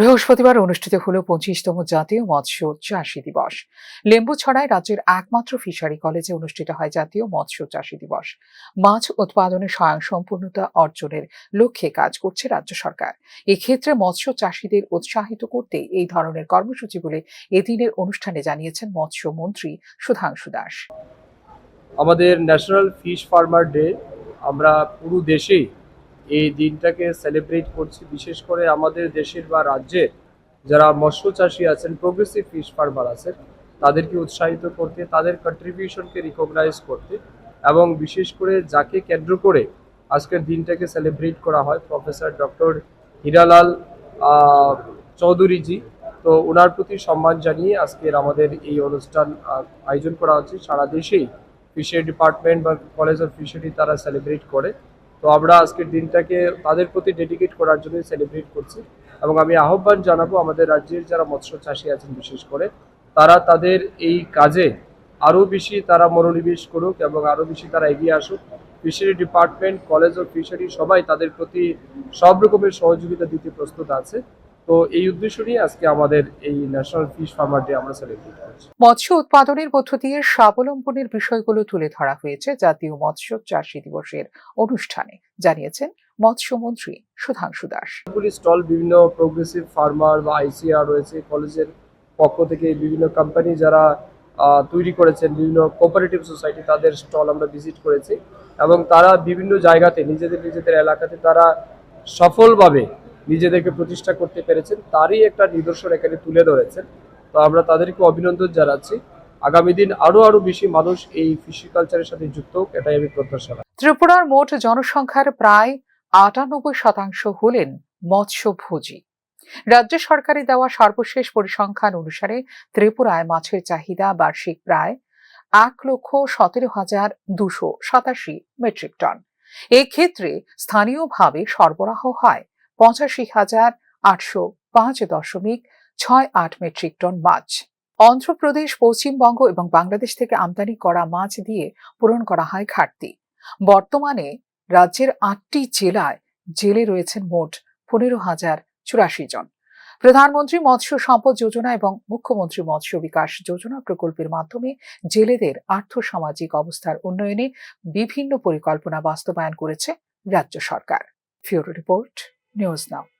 বৃহস্পতিবার অনুষ্ঠিত হল পঁচিশতম জাতীয় মৎস্য চাষী দিবস। লেম্বুছড়ায় রাজ্যের একমাত্র ফিশারি কলেজে অনুষ্ঠিত হয় জাতীয় মৎস্য চাষী দিবস। মাছ উৎপাদনে স্বয়ংসম্পূর্ণতা অর্জনের লক্ষ্যে কাজ করছে রাজ্য সরকার। এক্ষেত্রে মৎস্য চাষীদের উৎসাহিত করতে এই ধরনের কর্মসূচি বলে এদিনের অনুষ্ঠানে জানিয়েছেন মৎস্য মন্ত্রী সুধাংশু দাস। আমাদের ন্যাশনাল ফিশ ফার্মার ডে আমরা পুরো দেশেই এই দিনটাকে সেলিব্রেট করছি। বিশেষ করে আমাদের দেশের বা রাজ্যের যারা মৎস্য চাষী আছেন প্রোগ্রেসিভ ফিশ ফার্মার আছেন, তাদেরকে উৎসাহিত করতে, তাদের কন্ট্রিবিউশনকে রিকগনাইজ করতে এবং বিশেষ করে যাকে কেন্দ্র করে আজকের দিনটাকে সেলিব্রেট করা হয় প্রফেসর ডক্টর হীরালাল চৌধুরীজি তো ওনার প্রতি সম্মান জানিয়ে আজকের আমাদের এই অনুষ্ঠান আয়োজন করা হচ্ছে। সারা দেশেই ফিশারি ডিপার্টমেন্ট বা কলেজ অফ ফিশারি তারা সেলিব্রেট করে। তো আমরা আজকের দিনটাকে তাদের প্রতি ডেডিকেট করার জন্যই সেলিব্রেট করছি এবং আমি আহ্বান জানাব আমাদের রাজ্যের যারা মৎস্য চাষী আছেন বিশেষ করে, তারা তাদের এই কাজে আরও বেশি তারা মনোনিবেশ করুক এবং আরও বেশি তারা এগিয়ে আসুক। Fishery department college of fishery সবাই তাদের প্রতি সব রকমের সহযোগিতা দিতে প্রস্তুত আছে। তো এই উদ্দেশ্য নিয়ে আজকে আমাদের এই ন্যাশনাল ফিশ ফার্মার ডে আমরা সেলিব্রেট করছি। মৎস্য উৎপাদনের মধ্য দিয়ে স্বাবলম্বনের বিষয়গুলো তুলে ধরা হয়েছে জাতীয় মৎস্য চাষী দিবসের অনুষ্ঠানে জানিয়েছেন মৎস্যমন্ত্রী সুধাংশু দাস। স্টল বিভিন্ন প্রোগ্রেসিভ ফার্মার বা আইসিআর রয়েছে কলেজের পক্ষ থেকে বিভিন্ন কোম্পানি যারা তৈরি করেছেন বিভিন্ন কোঅপারেটিভ সোসাইটি তাদের স্টল আমরা ভিজিট করেছি এবং তারা বিভিন্ন জায়গাতে নিজেদের নিজেদের এলাকাতে তারা সফলভাবে নিজেদেরকে প্রতিষ্ঠা করতে পেরেছেন, তারই একটা নিদর্শন এখানে তুলে ধরেছেন। তো আমরা তাদেরকে অভিনন্দন জানাচ্ছি। আগামী দিন আরও আরও বেশি মানুষ এই ফিশিকালচারের সাথে যুক্ত হোক, এটাই আমি প্রত্যাশা। ত্রিপুরার মোট জনসংখ্যার প্রায় আটানব্বই শতাংশ হলেন মৎস্যভোজী। রাজ্য সরকারের দেওয়া সর্বশেষ পরিসংখ্যান অনুসারে ত্রিপুরায় মাছের চাহিদা বার্ষিক প্রায় এক লক্ষ সতেরো হাজার দুশো সাতাশি মেট্রিক টন। এক্ষেত্রে স্থানীয়ভাবে সরবরাহ হয় পঁচাশি হাজার আটশো পাঁচ দশমিক ছয় আট মেট্রিক টন মাছ। অন্ধ্রপ্রদেশ, পশ্চিমবঙ্গ এবং বাংলাদেশ থেকে আমদানি করা মাছ দিয়ে পূরণ করা হয় ঘাটতি। বর্তমানে রাজ্যের আটটি জেলায় জেলে রয়েছেন মোট পনেরো হাজার চুরাশি জন। প্রধানমন্ত্রী মৎস্য সম্পদ যোজনা এবং মুখ্যমন্ত্রী মৎস্য বিকাশ যোজনা প্রকল্পের মাধ্যমে জেলেদের আর্থসামাজিক অবস্থার উন্নয়নে বিভিন্ন পরিকল্পনা বাস্তবায়ন করেছে রাজ্য সরকার। রিপোর্ট। 六首。